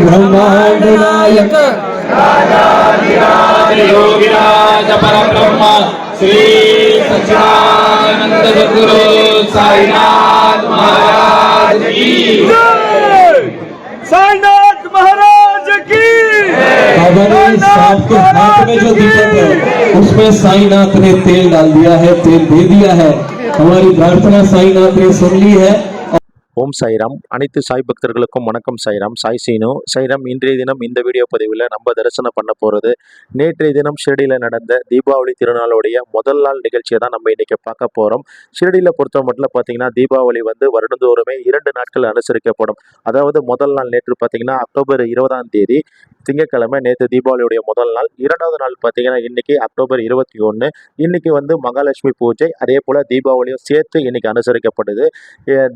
ब्रह्मांड नायक योगिराज परब्रह्म श्री सच्चिदानंद सद्गुरु साईनाथ महाराज की। साईनाथ महाराज की। हमारे सांप के हाथ में जो दीपक है उसमें साईनाथ ने तेल डाल दिया है तेल दे दिया है। हमारी प्रार्थना साईनाथ ने सुन ली है। ஓம் சாய்ராம் அனைத்து சாய் பக்தர்களுக்கும் வணக்கம் சாய்ராம் சாய் சீனு. சாய்ராம் இன்றைய தினம் இந்த வீடியோ பதிவில் நம்ம தரிசனம் பண்ண போகிறது நேற்றைய தினம் ஷிரடியில் நடந்த தீபாவளி திருநாளுடைய முதல் நாள் நிகழ்ச்சியை தான் நம்ம இன்றைக்கி பார்க்க போகிறோம் ஷிரடியில் பொறுத்த மட்டும் பார்த்தீங்கன்னா தீபாவளி வந்து வருடந்தோறுமே இரண்டு நாட்கள் அனுசரிக்கப்படும். அதாவது முதல் நாள் நேற்று பார்த்தீங்கன்னா அக்டோபர் இருபதாம் தேதி திங்கட்கிழமை நேற்று தீபாவளியுடைய முதல் நாள். இரண்டாவது நாள் பார்த்தீங்கன்னா இன்னைக்கு அக்டோபர் இருபத்தி ஒன்று இன்னைக்கு வந்து மகாலட்சுமி பூஜை. அதே போல் தீபாவளியும் சேர்த்து இன்னைக்கு அனுசரிக்கப்படுது.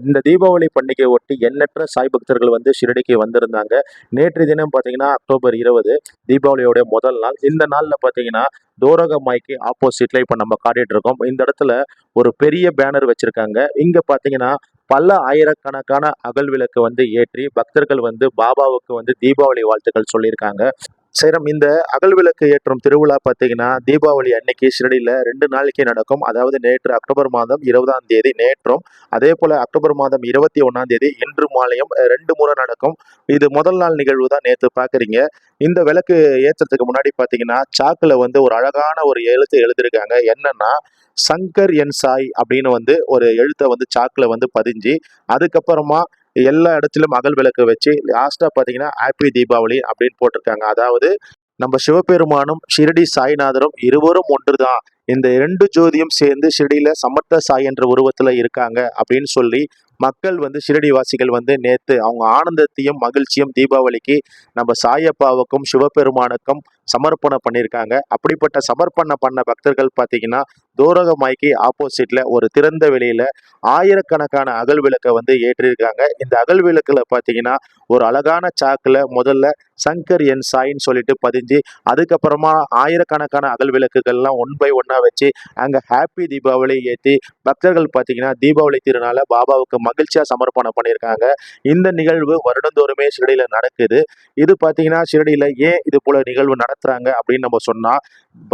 இந்த தீபாவளி பண்டிகை ஒட்டி எண்ணற்ற சாய் பக்தர்கள் வந்து ஷிரடிக்கு வந்திருந்தாங்க. நேற்று தினம் பார்த்தீங்கன்னா அக்டோபர் இருபது தீபாவளியோடைய முதல் நாள். இந்த நாளில் பார்த்தீங்கன்னா தோரகமாய்க்கு ஆப்போசிட்ல இப்போ நம்ம காட்டிட்டு இருக்கோம் இந்த இடத்துல ஒரு பெரிய பேனர் வச்சிருக்காங்க. இங்க பாத்தீங்கன்னா பல ஆயிரக்கணக்கான அகல் விளக்கு வந்து ஏற்றி பக்தர்கள் வந்து பாபாவுக்கு வந்து தீபாவளி வாழ்த்துக்கள் சொல்லியிருக்காங்க. சேரம் இந்த அகல் விளக்கு ஏற்றும் திருவிழா பார்த்தீங்கன்னா தீபாவளி அன்னைக்கு ஷிரடியில் ரெண்டு நாளைக்கு நடக்கும். அதாவது நேற்று அக்டோபர் மாதம் இருபதாம் தேதி நேற்றும் அதே போல் அக்டோபர் மாதம் இருபத்தி ஒன்றாம் தேதி இன்று மாலையும் ரெண்டு முறை நடக்கும். இது முதல் நாள் நிகழ்வு தான் நேற்று பார்க்குறீங்க. இந்த விளக்கு ஏற்றத்துக்கு முன்னாடி பார்த்தீங்கன்னா சாக்கில் வந்து ஒரு அழகான ஒரு எழுத்து எழுதியிருக்காங்க. என்னன்னா சங்கர் என் சாய் அப்படின்னு வந்து ஒரு எழுத்தை வந்து சாக்கில் வந்து பதிஞ்சு அதுக்கப்புறமா எல்லா இடத்துலையும் அகல் விளக்கு வச்சு லாஸ்ட்டாக பார்த்தீங்கன்னா ஹாப்பி தீபாவளி அப்படின்னு போட்டிருக்காங்க. அதாவது நம்ம சிவபெருமானும் ஷிரடி சாய்நாதரும் இருவரும் ஒன்றுதான். இந்த இரண்டு ஜோதியும் சேர்ந்து ஷிரடியில சமர்த்த சாய் என்ற உருவத்துல இருக்காங்க அப்படின்னு சொல்லி மக்கள் வந்து ஷிரடிவாசிகள் வந்து நேத்து அவங்க ஆனந்தத்தையும் மகிழ்ச்சியும் தீபாவளிக்கு நம்ம சாயப்பாவுக்கும் சிவபெருமானுக்கும் சமர்ப்பணம் பண்ணியிருக்காங்க. அப்படிப்பட்ட சமர்ப்பணம் பண்ண பக்தர்கள் பார்த்தீங்கன்னா தூரகமாய்க்கு ஆப்போசிட்ல ஒரு திறந்த வெளியில ஆயிரக்கணக்கான அகல் விளக்கை வந்து ஏற்றிருக்காங்க. இந்த அகல் விளக்குல பார்த்தீங்கன்னா ஒரு அழகான சாக்குல முதல்ல சங்கர் என் சாயின்னு சொல்லிட்டு பதிஞ்சு அதுக்கப்புறமா ஆயிரக்கணக்கான அகல் விளக்குகள்லாம் ஒன் பை ஒன்னா வச்சு அங்கே ஹாப்பி தீபாவளி ஏற்றி பக்தர்கள் பார்த்தீங்கன்னா தீபாவளி திருநாளை பாபாவுக்கு மகிழ்ச்சியாக சமர்ப்பணம் பண்ணியிருக்காங்க இந்த நிகழ்வு வருடந்தோறுமே ஷிரடியில நடக்குது. இது பார்த்தீங்கன்னா ஷிரடியில் ஏன் இது போல நிகழ்வு நடத்துகிறாங்க அப்படின்னு நம்ம சொன்னால்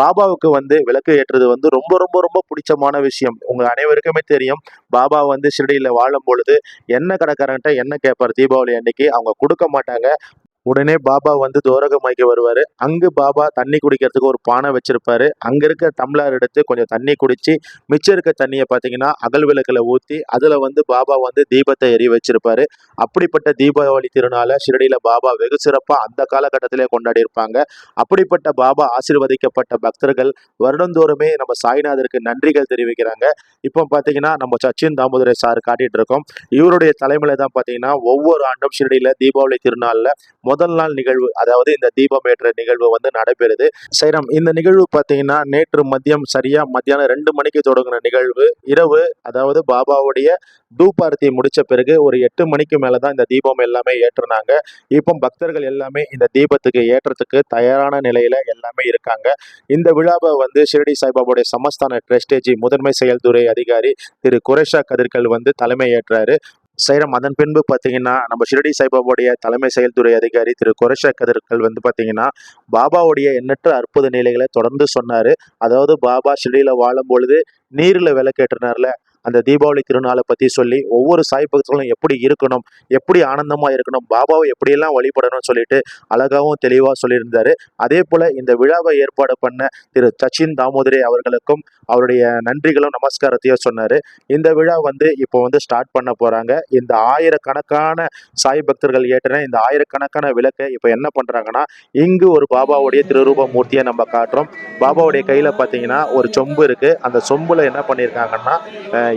பாபாவுக்கு வந்து விளக்கு ஏற்றுறது வந்து ரொம்ப ரொம்ப ரொம்ப பிடிச்சமான விஷயம். உங்கள் அனைவருக்குமே தெரியும். பாபா வந்து ஷிரடியில் வாழும் பொழுது என்ன கடைக்காரங்கிட்ட என்ன கேட்பார் தீபாவளி அன்னைக்கு அவங்க கொடுக்க மாட்டாங்க. உடனே பாபா வந்து தோரகமாய்க்கு வருவார். அங்கு பாபா தண்ணி குடிக்கிறதுக்கு ஒரு பானை வச்சிருப்பாரு. அங்கே இருக்க டம்ளர் எடுத்து கொஞ்சம் தண்ணி குடிச்சு மிச்சம் இருக்க தண்ணியை பார்த்தீங்கன்னா அகல் விளக்கில் ஊற்றி அதில் வந்து பாபா வந்து தீபத்தை எறி வச்சிருப்பாரு. அப்படிப்பட்ட தீபாவளி திருநாளை ஷிரடியில் பாபா வெகு சிறப்பாக அந்த காலகட்டத்திலே கொண்டாடி இருப்பாங்க. அப்படிப்பட்ட பாபா ஆசீர்வதிக்கப்பட்ட பக்தர்கள் வருடந்தோறுமே நம்ம சாய்நாதருக்கு நன்றிகள் தெரிவிக்கிறாங்க. இப்போ பார்த்தீங்கன்னா நம்ம சச்சின் தாமோதரை சார் காட்டிட்டு இருக்கோம். இவருடைய தலைமையில தான் பார்த்தீங்கன்னா ஒவ்வொரு ஆண்டும் ஷிரடியில் தீபாவளி திருநாளில் முத முதல் நாள் நிகழ்வு அதாவது இந்த தீபம் ஏற்ற நிகழ்வு வந்து நடைபெறுது. சைரம் இந்த நிகழ்வு பார்த்தீங்கன்னா நேற்று மதியம் சரியா மத்தியானம் ரெண்டு மணிக்கு தொடங்கின நிகழ்வு. இரவு அதாவது பாபாவுடைய தூப்பார்த்தி முடிச்ச பிறகு ஒரு எட்டு மணிக்கு மேலே தான் இந்த தீபம் எல்லாமே ஏற்றுனாங்க. இப்போ பக்தர்கள் எல்லாமே இந்த தீபத்துக்கு ஏற்றத்துக்கு தயாரான நிலையில எல்லாமே இருக்காங்க. இந்த விழாவை வந்து ஷிரடி சாய்பாபாவுடைய சமஸ்தான ட்ரஸ்டேஜி முதன்மை செயல்துறை அதிகாரி திரு குரேஷா கதிர்கள் வந்து தலைமை ஏற்றாரு செய்கிறோம் அதன் பின்பு பார்த்தீங்கன்னா நம்ம ஷிரடி சாய்பாபாவுடைய தலைமை செயல்துறை அதிகாரி திரு குரேஷா கதிர்கள் வந்து பார்த்தீங்கன்னா பாபாவுடைய எண்ணற்ற அற்புத நிலைகளை தொடர்ந்து சொன்னார். அதாவது பாபா ஷிரடியில் வாழும் பொழுது நீரில் விளக்கேற்றினார்ல. அந்த தீபாவளி திருநாளை பற்றி சொல்லி ஒவ்வொரு சாய் பக்தர்களும் எப்படி இருக்கணும் எப்படி ஆனந்தமாக இருக்கணும் பாபாவை எப்படியெல்லாம் வழிபடணும்னு சொல்லிட்டு அழகாகவும் தெளிவாக சொல்லியிருந்தார். அதே போல் இந்த விழாவை ஏற்பாடு பண்ண திரு சச்சின் தாமோதரே அவர்களுக்கும் அவருடைய நன்றிகளும் நமஸ்காரத்தையும் சொன்னார். இந்த விழா வந்து இப்போ வந்து ஸ்டார்ட் பண்ண போகிறாங்க இந்த ஆயிரக்கணக்கான சாய் பக்தர்கள் ஏற்றின இந்த ஆயிரக்கணக்கான விளக்கை இப்போ என்ன பண்ணுறாங்கன்னா இங்கு ஒரு பாபாவுடைய திருரூப மூர்த்தியை நம்ம காட்டுறோம். பாபாவுடைய கையில் பார்த்தீங்கன்னா ஒரு சொம்பு இருக்குது அந்த சொம்பில் என்ன பண்ணியிருக்காங்கன்னா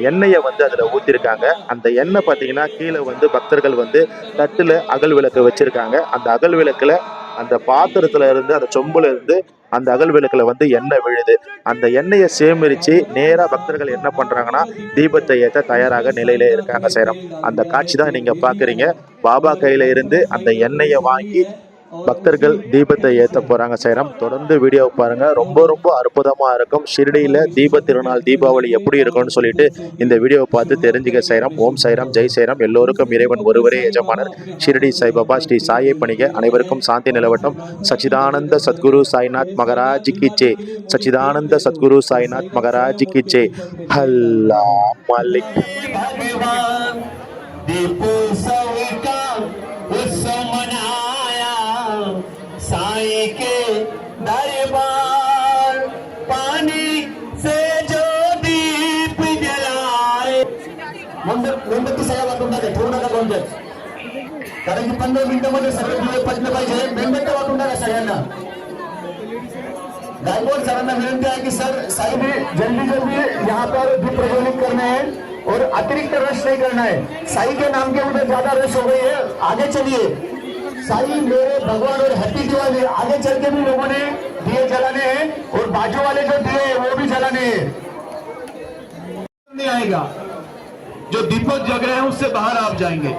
எண்ணெயை வந்து அதில் ஊற்றிருக்காங்க அந்த எண்ணெய் பார்த்தீங்கன்னா கீழே வந்து பக்தர்கள் வந்து தட்டில் அகல் விளக்கு வச்சுருக்காங்க. அந்த அகல் விளக்கில் அந்த பாத்திரத்துல இருந்து அந்த சொம்புல இருந்து அந்த அகல் விளக்குல வந்து எண்ணெய் விழுது. அந்த எண்ணெயை சேமரித்து நேராக பக்தர்கள் என்ன பண்ணுறாங்கன்னா தீபத்தை ஏற்ற தயாராக நிலையில இருக்காங்க சேரம். அந்த காட்சி தான் நீங்கள் பார்க்குறீங்க பாபா கையில இருந்து அந்த எண்ணெயை வாங்கி பக்தர்கள் தீபத்தை ஏத்த போறாங்க சைராம் தொடர்ந்து வீடியோ பாருங்க ரொம்ப ரொம்ப அற்புதமா இருக்கும் ஷிரடியில தீப திருநாள் தீபாவளி எப்படி இருக்கும்னு சொல்லிட்டு இந்த வீடியோவை பார்த்து தெரிஞ்சுக்க சைராம் ஓம் சைராம் ஜெய் சைராம் எல்லோருக்கும் இறைவன் ஒருவரே எஜமானர் ஷிரடி சாய்பாபா ஸ்ரீ சாயை பணிக அனைவருக்கும் சாந்தி நிலவட்டும் சச்சிதானந்த சத்குரு சாய்நாத் மகராஜ் கி ஜே சச்சிதானந்த சத்குரு சாய்நாத் மகராஜ் கி ஜே அல்லா மலிக் भगवान दीपोत्सव का कारण की पंधरा मिनिटामध्ये सगळे दिवे पडले पाहिजे मेणबत्त्या वाटून टाका सगळ्यांना गायकवाड सरांना विनंती आहे की सर साहेब जल्दी जल्दी यहाँ पर दीप प्रज्वलित करना है और अतिरिक्त रश नहीं करना है साई के नाम के ऊपर ज़्यादा रश हो गई है आगे चलिए साई मेरे भगवान और हैप्पी दिवाली आगे चल के भी लोगों ने दिए जलाने हैं और बाजू वाले जो दिए हैं वो भी जलाने हैं नहीं आएगा जो दीपक जग रहे हैं उससे बाहर आप जाएँगे।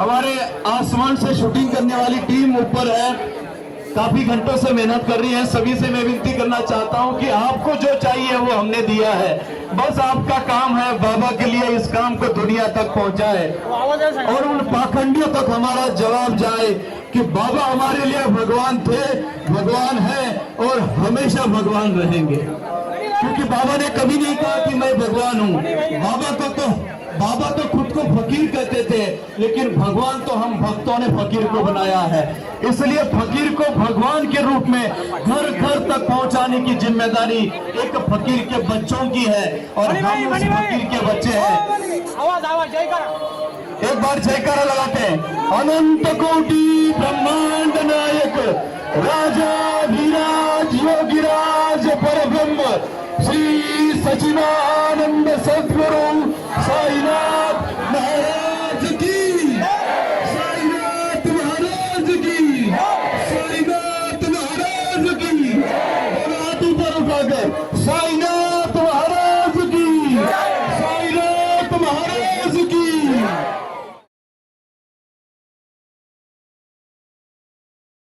हमारे आसमान से शूटिंग करने वाली टीम ऊपर है। काफ़ी घंटों से मेहनत कर रही है। सभी से मैं विनती करना चाहता हूँ कि आपको जो चाहिए वो हमने दिया है। बस आपका काम है, बाबा के लिए इस काम को दुनिया तक पहुँचाए। और उन पाखंडियों तक हमारा जवाब जाए कि बाबा हमारे लिए भगवान थे, भगवान है और हमेशा भगवान रहेंगे। क्योंकि बाबा ने कभी नहीं कहा कि मैं भगवान हूँ बाबा को तो बाबा तो खुद को फकीर कहते थे लेकिन भगवान तो हम भक्तों ने फकीर को बनाया है। इसलिए फकीर को भगवान के रूप में घर घर तक पहुँचाने की ज़िम्मेदारी एक फकीर के बच्चों की है और हम उस फकीर के बच्चे हैं। आवाज़ आवाज़ एक बार जयकारा लगाते हैं। अनंत कोटि ब्रह्मांड नायक राजा विराज योगिराज ಶ್ರೀ ಸಚಿವಾನಂದ ಸದ್ಗುರು ಸಾಯಿನಾಥ್ ಮಹಾರಾಜ್ ಕಿ ಸಾಯಿನಾಥ್ ಮಹಾರಾಜ್ ಕಿ ಸಾಯಿನಾಥ್ ಮಹಾರಾಜ್ ಕಿ ಸಾಯಿನಾಥ್ ಮಹಾರಾಜ್ ಕಿ